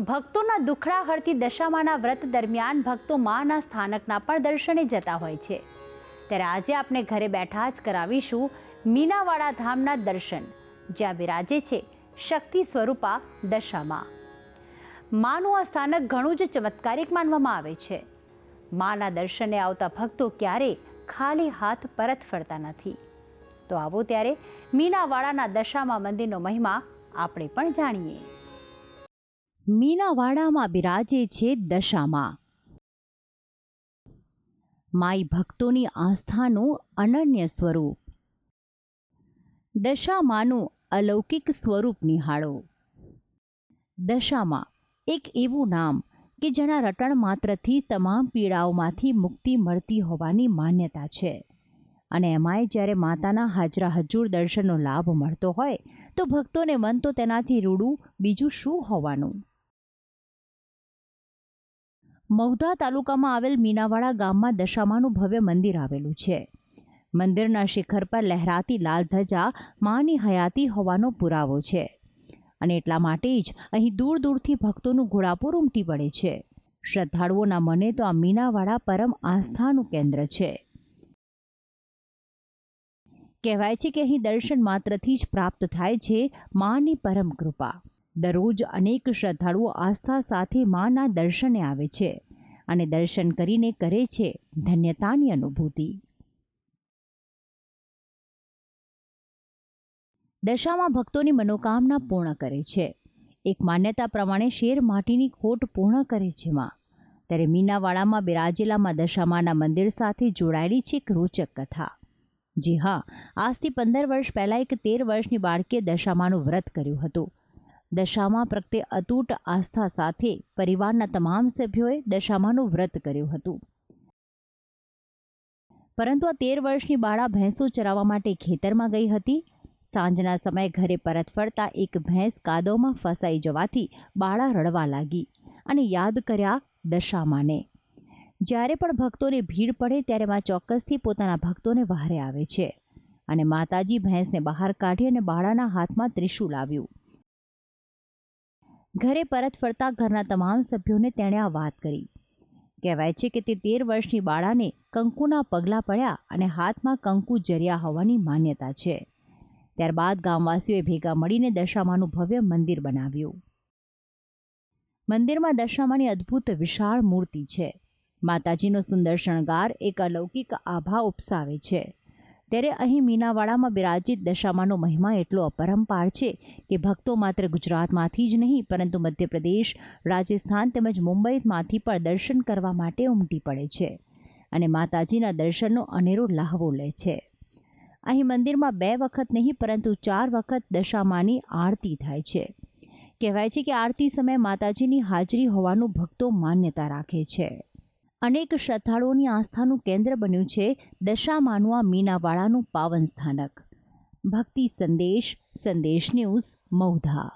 ભક્તોના દુખડા હરતી દશામાના વ્રત દરમિયાન ભક્તો માના સ્થાનકના પણ દર્શને જતા હોય છે. ત્યારે આજે આપણે ઘરે બેઠા જ કરાવીશું મીનાવાડા ધામના દર્શન, જ્યાં બિરાજે છે શક્તિ સ્વરૂપા દશામાં. માનું આ સ્થાનક ઘણું જ ચમત્કારિક માનવામાં આવે છે. માના દર્શને આવતા ભક્તો ક્યારેય ખાલી હાથ પરત ફરતા નથી. તો આવો ત્યારે મીનાવાડાના દશામાં મંદિરનો મહિમા આપણે પણ જાણીએ. મીનાવાડામાં બિરાજે છે દશામાં. માઈ ભક્તોની આસ્થાનું અનન્ય સ્વરૂપ. દશામાનું અલૌકિક સ્વરૂપ નિહાળો. દશામાં એક એવું નામ કે જેના રટણ માત્રથી તમામ પીડાઓમાંથી મુક્તિ મળતી હોવાની માન્યતા છે. અને એમાંય જ્યારે માતાના હાજરા હજુર દર્શનનો લાભ મળતો હોય, તો ભક્તોને મન તો તેનાથી રૂડું, બીજું શું હોવાનું? મૌધા તાલુકામાં આવેલ મીનાવાડા ગામમાં દશામાનું ભવ્ય મંદિર આવેલું છે. મંદિરના શિખર પર લહેરાતી લાલ ધજા માની હયાતી હોવાનો પુરાવો છે. અને એટલા માટે જ અહીં દૂર દૂરથી ભક્તોનું ઘોડાપુર ઉમટી પડે છે. શ્રદ્ધાળુઓના મને તો આ મીનાવાડા પરમ આસ્થાનું કેન્દ્ર છે. કહેવાય છે કે અહીં દર્શન માત્રથી જ પ્રાપ્ત થાય છે માની પરમ કૃપા. દરરોજ અનેક શ્રદ્ધાળુઓ આસ્થા સાથે માના દર્શને આવે છે અને દર્શન કરીને કરે છે ધન્યતાની અનુભૂતિ. દશામાં ભક્તોની મનોકામના પૂર્ણ કરે છે. એક માન્યતા પ્રમાણે શેર માટીની ખોટ પૂર્ણ કરે છે માં. ત્યારે મીનાવાડામાં બિરાજેલામાં દશામાના મંદિર સાથે જોડાયેલી છે એક રોચક કથા. જી હા, આજથી પંદર વર્ષ પહેલાં એક તેર વર્ષની બાળકીએ દશામાનું વ્રત કર્યું હતું. દશામા પ્રત્યે અતૂટ આસ્થા સાથે પરિવારના તમામ સભ્યોએ દશામાનું વ્રત કર્યું હતું. પરંતુ આ તેર વર્ષની બાળા ભેંસો ચરાવવા માટે ખેતરમાં ગઈ હતી. સાંજના સમયે ઘરે પરત ફરતા એક ભેંસ કાદવમાં ફસાઈ જવાથી બાળા રડવા લાગી અને યાદ કર્યા દશામાને. જ્યારે પણ ભક્તોને ભીડ પડે ત્યારે માં ચોક્કસથી પોતાના ભક્તોને વહારે આવે છે અને માતાજી ભેંસને બહાર કાઢી અને બાળાના હાથમાં ત્રિશુલ આવ્યું. ઘરે પરત ફરતા ઘરના તમામ સભ્યોને તેણે આ વાત કરી. કહેવાય છે કે તે તેર વર્ષની બાળાને કંકુના પગલાં પડ્યા અને હાથમાં કંકુ જર્યા હોવાની માન્યતા છે. ત્યારબાદ ગામવાસીઓએ ભેગા મળીને દશામાનું ભવ્ય મંદિર બનાવ્યું. મંદિરમાં દશામાની અદ્ભુત વિશાળ મૂર્તિ છે. માતાજીનો સુંદર શણગાર એક અલૌકિક આભા ઉપસાવે છે. ત્યારે અહીં મીનાવાડામાં બિરાજિત દશામાનો મહિમા એટલો અપરંપાર છે કે ભક્તો માત્ર ગુજરાતમાંથી જ નહીં, પરંતુ મધ્યપ્રદેશ, રાજસ્થાન તેમજ મુંબઈમાંથી પણ દર્શન કરવા માટે ઉમટી પડે છે અને માતાજીના દર્શનનો અનેરો લહાવો લે છે. અહીં મંદિરમાં બે વખત નહીં, પરંતુ ચાર વખત દશામાની આરતી થાય છે. કહેવાય છે કે આરતી સમયે માતાજીની હાજરી હોવાનું ભક્તો માન્યતા રાખે છે. અનેક શ્રદ્ધાળુઓની આસ્થાનું કેન્દ્ર બન્યું છે દશામાનું આ મીનાવાળાનું પાવન સ્થાનક. ભક્તિ સંદેશ સંદેશ ન્યૂઝ મૌધા